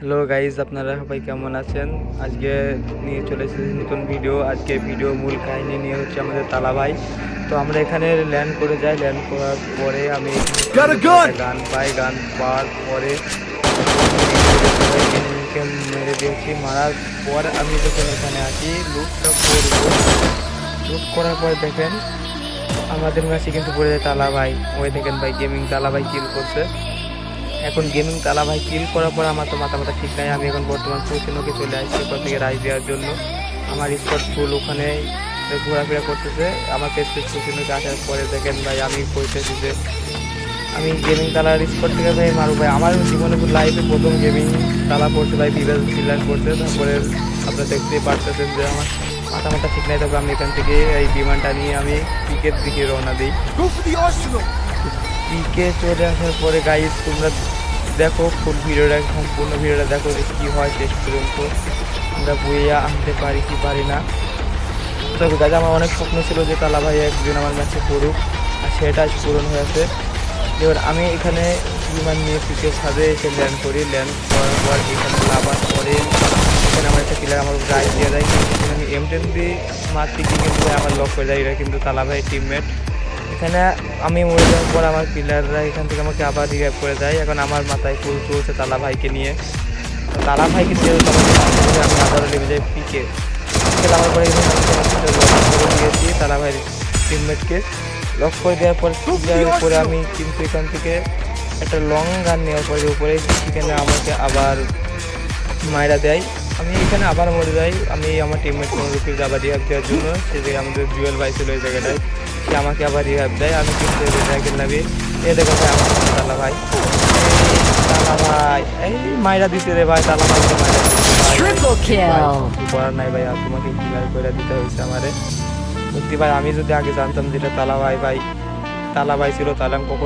Hello guys আপনারা সবাই কেমন আছেন? আজকে নিয়ে চলে এসেছি নতুন ভিডিও আজকে ভিডিও মূল কাহিনী নিয়ে হচ্ছে আমাদের তালা ভাই। তো আমরা এখানে ল্যান্ড করে যাই। ল্যান্ড করার পরে আমি গান পাই গান পাওয়ার পরে মেরে দিয়েছি। মারার পর আমি যখন এখানে আসি লুটটা করব। লুট করার পর দেখেন আমাদের কাছে কিন্তু পড়ে যায় তালা ভাই। ওই দেখেন ভাই গেমিং তালা ভাই কিল করছে। এখন গেমিং তালা ভাই কিল করার পর আমার তো মাথা মাথা ঠিক নাই। আমি এখন বর্তমান পৌঁছানোকে চলে আসছি ওখান থেকে রাইড দেওয়ার জন্য। আমার স্পট ফুল ওখানে ঘোরাফেরা করতেছে। আমার পেজ পৌঁছানোকে আসার পরে দেখেন ভাই, আমি কইতেছি যে, আমি গেমিং তালার স্পট থেকে ভাই মারু ভাই। আমার জীবনে লাইফে প্রথম গেমিং তালা পড়ছে ভাই বিবেল সিলার করছে তারপরে আপনারা দেখতেই পারতেছেন যে আমার মাথা মাথা ঠিক নাই। তবে আমি এখান থেকে এই বিমানটা নিয়ে আমি ক্রিকেট দিকে রওনা দিই। পিকে চলে আসার পরে গাইজ তোমরা দেখো ফুল ভিডিওটা, সম্পূর্ণ ভিডিওটা দেখো যে কী হয় শেষ পর্যন্ত আমরা বইয়া আনতে পারি কি পারি না। তবে গাছ আমার অনেক স্বপ্ন ছিল যে তালা ভাই একদিন আমার ম্যাচে পড়ুক, আর সেটা পূরণ হয়েছে এবার আমি এখানে বিমান নিয়ে পিকের ছাদে এসে ল্যান্ড করি। ল্যান্ড করার পর এখানে লাভার পরে এখানে আমার একটা প্লেয়ার আমার গায়ে দিয়ে দেয়। কিন্তু আমি এম টেন দিয়ে মারতে কিন্তু আমার লক করে দেয় এটা কিন্তু তালা ভাই টিমমেট এখানে আমি মরে যাওয়ার পর আমার পিলাররা এখান থেকে আমাকে আবার রিভাইভ করে দেয়। এখন আমার মাথায় ফুল চলছে তালা ভাইকে নিয়ে। তালা ভাইকে হবে, আমি আবারও লেগে যাই পিকে। পিকে পরে দিয়েছি তালা ভাইয়ের টিমমেটকে লক করে দেওয়ার পর দেওয়ার পরে আমি কিন্তু এখান থেকে একটা লং গান নেওয়ার পরে উপরে সেখানে আমাকে আবার মায়েরা দেয়। আমি এখানে আবার মরে যাই। আমি আমার টিমমেট কোনো রুপি আবার রিহাব দেওয়ার জন্য সে জায়গায় আমাদের জুয়েল ভাই ছিল ওই জায়গাটায় সে আমাকে আবার রিহাব দেয়। আমি কিন্তু রেজাকের নামে এ দেখো ভাই আমার তালা ভাই। এই তালা ভাই এই মায়েরা দিতে রে ভাই তালা ভাই মায়েরা দিতে করার নাই ভাই আর তোমাকে ক্লিয়ার করে দিতে হয়েছে আমারে? সত্যি ভাই আমি যদি আগে জানতাম যেটা তালা ভাই ভাই তালা ভাই ছিল তাহলে আমি কখন